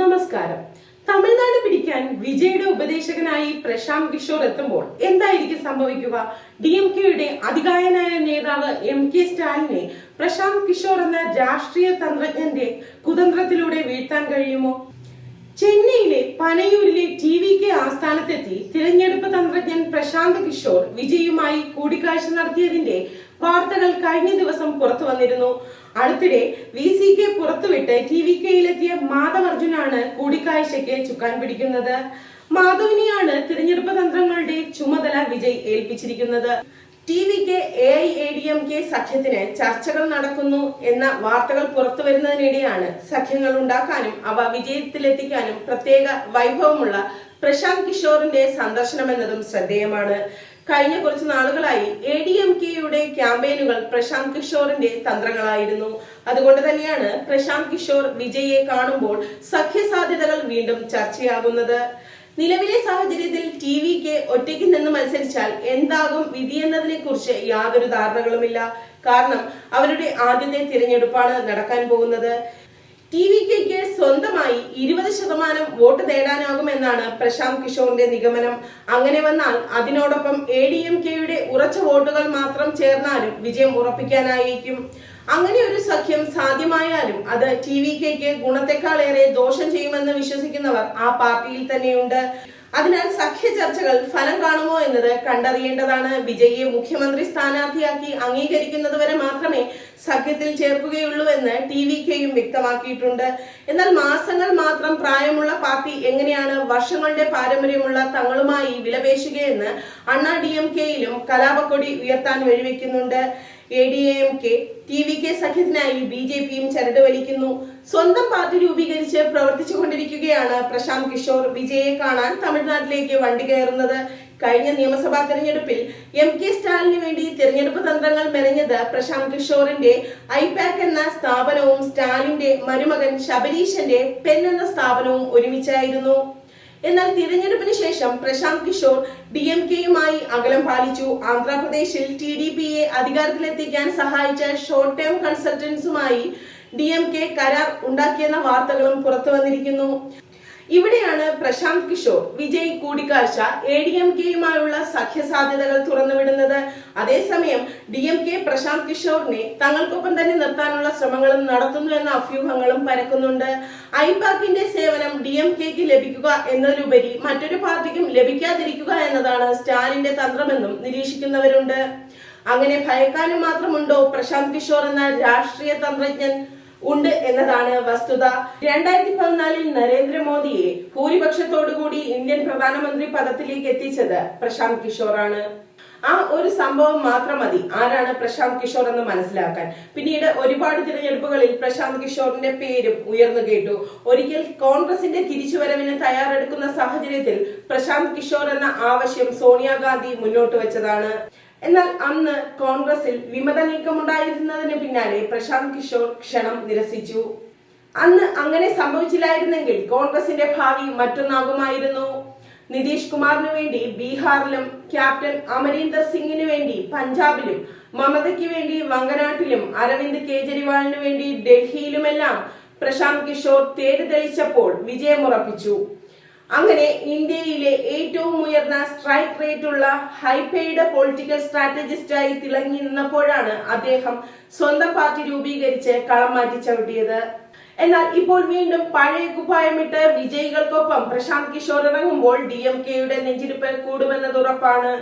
നമസ്കാരം. തമിഴ്നാട് പിടിക്കാൻ വിജയുടെ ഉപദേശകനായി പ്രശാന്ത് കിഷോർ എത്തുമ്പോൾ എന്തായിരിക്കും സംഭവിക്കുക? ഡി എം കെയുടെ അതികായനായ നേതാവ് എം കെ സ്റ്റാലിനെ പ്രശാന്ത് കിഷോർ എന്ന രാഷ്ട്രീയ തന്ത്രജ്ഞന്റെ കുതന്ത്രത്തിലൂടെ വീഴ്ത്താൻ കഴിയുമോ? ചെന്നൈയിലെ പനയൂരിലെ ടി വി കെ ആസ്ഥാനത്തെത്തി തിരഞ്ഞെടുപ്പ് തന്ത്രജ്ഞൻ പ്രശാന്ത് കിഷോർ വിജയുമായി കൂടിക്കാഴ്ച നടത്തിയതിന്റെ വാർത്തകൾ കഴിഞ്ഞ ദിവസം പുറത്തു വന്നിരുന്നു. അടുത്തിടെ വി സി കെ പുറത്തുവിട്ട് ടി വി കെയിലെത്തിയ മാധവ് അർജുനാണ് കൂടിക്കാഴ്ചയ്ക്ക് ചുക്കാൻ പിടിക്കുന്നത്. മാധവിനെയാണ് തിരഞ്ഞെടുപ്പ് തന്ത്രങ്ങളുടെ ചുമതല വിജയ് ഏൽപ്പിച്ചിരിക്കുന്നത്. T wick A I A D M K സഖ്യത്തിന് ചർച്ചകൾ നടക്കുന്നു എന്ന വാർത്തകൾ പുറത്തു വരുന്നതിനിടെയാണ് സഖ്യങ്ങൾ ഉണ്ടാക്കാനും അവ വിജയത്തിലെത്തിക്കാനും പ്രത്യേക വൈഭവമുള്ള പ്രശാന്ത് കിഷോറിന്റെ സന്ദർശനം എന്നതും ശ്രദ്ധേയമാണ്. കഴിഞ്ഞ കുറച്ച് നാളുകളായി എ ഡി എം കെയുടെ ക്യാമ്പയിനുകൾ പ്രശാന്ത് കിഷോറിന്റെ തന്ത്രങ്ങളായിരുന്നു. അതുകൊണ്ട് തന്നെയാണ് പ്രശാന്ത് കിഷോർ വിജയെ കാണുമ്പോൾ സഖ്യ സാധ്യതകൾ വീണ്ടും ചർച്ചയാകുന്നത്. നിലവിലെ സാഹചര്യത്തിൽ ടി വിക്ക് ഒറ്റയ്ക്ക് നിന്ന് മത്സരിച്ചാൽ എന്താകും വിധി എന്നതിനെ കുറിച്ച് യാതൊരു ധാരണകളുമില്ല. കാരണം അവരുടെ ആദ്യത്തെ തിരഞ്ഞെടുപ്പാണ് നടക്കാൻ പോകുന്നത്. ടി വി കെക്ക് സ്വന്തമായി ഇരുപത് ശതമാനം വോട്ട് നേടാനാകുമെന്നാണ് പ്രശാന്ത് കിഷോറിന്റെ നിഗമനം. അങ്ങനെ വന്നാൽ അതിനോടൊപ്പം എ ഡി എം കെയുടെ ഉറച്ച വോട്ടുകൾ മാത്രം ചേർന്നാലും വിജയം ഉറപ്പിക്കാനായിരിക്കും. അങ്ങനെ ഒരു സഖ്യം സാധ്യമായാലും അത് ടി വി കെക്ക് ഗുണത്തെക്കാളേറെ ദോഷം ചെയ്യുമെന്ന് വിശ്വസിക്കുന്നവർ ആ പാർട്ടിയിൽ തന്നെയുണ്ട്. അതിനാൽ സഖ്യ ചർച്ചകൾ ഫലം കാണുമോ എന്നത് കണ്ടറിയേണ്ടതാണ്. വിജയിയെ മുഖ്യമന്ത്രി സ്ഥാനാർത്ഥിയാക്കി അംഗീകരിക്കുന്നതുവരെ മാത്രമേ സഖ്യത്തിൽ ചേർക്കുകയുള്ളൂ എന്ന് ടി വി കെയും വ്യക്തമാക്കിയിട്ടുണ്ട്. എന്നാൽ മാസങ്ങൾ മാത്രം പ്രായമുള്ള പാർട്ടി എങ്ങനെയാണ് വർഷങ്ങളുടെ പാരമ്പര്യമുള്ള തങ്ങളുമായി വിലപേശുകയെന്ന് അണ്ണാ ഡി എം കെയിലും കലാപക്കൊടി ഉയർത്താൻ വഴിവെക്കുന്നുണ്ട്. A D M K T V K സഖ്യത്തിനായി B J പിയും ചരട് വലിക്കുന്നു സ്വന്തം പാർട്ടി രൂപീകരിച്ച് പ്രവർത്തിച്ചു കൊണ്ടിരിക്കുകയാണ് പ്രശാന്ത് കിഷോർ. വിജയെ കാണാൻ തമിഴ്നാട്ടിലേക്ക് വണ്ടി കയറുന്നത് കഴിഞ്ഞ നിയമസഭാ തെരഞ്ഞെടുപ്പിൽ എം കെ സ്റ്റാലിന് വേണ്ടി തിരഞ്ഞെടുപ്പ് തന്ത്രങ്ങൾ മെനഞ്ഞത് പ്രശാന്ത് കിഷോറിന്റെ ഐപാക് എന്ന സ്ഥാപനവും സ്റ്റാലിന്റെ മരുമകൻ ശബരീശന്റെ പെൻ എന്ന സ്ഥാപനവും ഒരുമിച്ചായിരുന്നു. എന്നാൽ തിരഞ്ഞെടുപ്പിന് ശേഷം പ്രശാന്ത് കിഷോർ ഡി എം കെയുമായി അകലം പാലിച്ചു. ആന്ധ്രാപ്രദേശിൽ ടി ഡി പിയെ അധികാരത്തിലെത്തിക്കാൻ സഹായിച്ച ഷോർട്ട് ടേം കൺസൾട്ടൻസുമായി ഡി എം കെ കരാർ ഉണ്ടാക്കിയെന്ന വാർത്തകളും പുറത്തു വന്നിരിക്കുന്നു ഇവിടെയാണ് പ്രശാന്ത് കിഷോർ വിജയ് കൂടിക്കാഴ്ച എ ഡി എം കെയുമായുള്ള സഖ്യ സാധ്യതകൾ തുറന്നുവിടുന്നത്. അതേസമയം ഡി എം കെ പ്രശാന്ത് കിഷോറിനെ തങ്ങൾക്കൊപ്പം തന്നെ നിർത്താനുള്ള ശ്രമങ്ങളും നടത്തുന്നു എന്ന അഭ്യൂഹങ്ങളും പരക്കുന്നുണ്ട്. ഐപാക്കിന്റെ സേവനം ഡി എം കെക്ക് ലഭിക്കുക എന്നതിലുപരി മറ്റൊരു പാർട്ടിക്കും ലഭിക്കാതിരിക്കുക എന്നതാണ് സ്റ്റാലിന്റെ തന്ത്രമെന്നും നിരീക്ഷിക്കുന്നവരുണ്ട്. അങ്ങനെ ഭയക്കാനും മാത്രമുണ്ടോ പ്രശാന്ത് കിഷോർ എന്ന രാഷ്ട്രീയ തന്ത്രജ്ഞൻ? ഉണ്ട് എന്നതാണ് വസ്തുത. രണ്ടായിരത്തി പതിനാലിൽ നരേന്ദ്രമോദിയെ ഭൂരിപക്ഷത്തോടുകൂടി ഇന്ത്യൻ പ്രധാനമന്ത്രി പദത്തിലേക്ക് എത്തിച്ചത് പ്രശാന്ത് കിഷോറാണ്. ആ ഒരു സംഭവം മാത്രം മതി. ആരാണ് പ്രശാന്ത് കിഷോർ എന്ന് മനസ്സിലാക്കാൻ. പിന്നീട് ഒരുപാട് തിരഞ്ഞെടുപ്പുകളിൽ പ്രശാന്ത് കിഷോറിന്റെ പേരും ഉയർന്നു കേട്ടു. ഒരിക്കൽ കോൺഗ്രസിന്റെ തിരിച്ചുവരവിന് തയ്യാറെടുക്കുന്ന സാഹചര്യത്തിൽ പ്രശാന്ത് കിഷോർ എന്ന ആവശ്യം സോണിയാഗാന്ധി മുന്നോട്ട് വെച്ചതാണ്. എന്നാൽ അന്ന് കോൺഗ്രസിൽ വിമത നീക്കമുണ്ടായിരുന്നതിന് പിന്നാലെ പ്രശാന്ത് കിഷോർ ക്ഷണം നിരസിച്ചു. അന്ന് അങ്ങനെ സംഭവിച്ചില്ലായിരുന്നെങ്കിൽ കോൺഗ്രസിന്റെ ഭാവി മറ്റൊന്നാകുമായിരുന്നു. നിതീഷ് കുമാറിന് വേണ്ടി ബീഹാറിലും ക്യാപ്റ്റൻ അമരീന്ദർ സിംഗിന് വേണ്ടി പഞ്ചാബിലും മമതയ്ക്ക് വേണ്ടി വങ്കനാട്ടിലും അരവിന്ദ് കെജ്രിവാളിന് വേണ്ടി ഡൽഹിയിലുമെല്ലാം പ്രശാന്ത് കിഷോർ തേടി തെളിച്ചപ്പോൾ വിജയമുറപ്പിച്ചു. അങ്ങനെ ഇന്ത്യയിലെ ഏറ്റവും ഉയർന്ന സ്ട്രൈക്ക് റേറ്റ് ഉള്ള ഹൈപെയ്ഡ് പൊളിറ്റിക്കൽ സ്ട്രാറ്റജിസ്റ്റായി തിളങ്ങി നിന്നപ്പോഴാണ് അദ്ദേഹം സ്വന്തം പാർട്ടി രൂപീകരിച്ച് കളം മാറ്റി ചവിട്ടിയത്. എന്നാൽ ഇപ്പോൾ വീണ്ടും പഴയ കുപ്പായമിട്ട് വിജയികൾക്കൊപ്പം പ്രശാന്ത് കിഷോർ ഇറങ്ങുമ്പോൾ ഡി എം കെയുടെ നെഞ്ചിരിപ്പ് കൂടുമെന്നത് ഉറപ്പാണ്.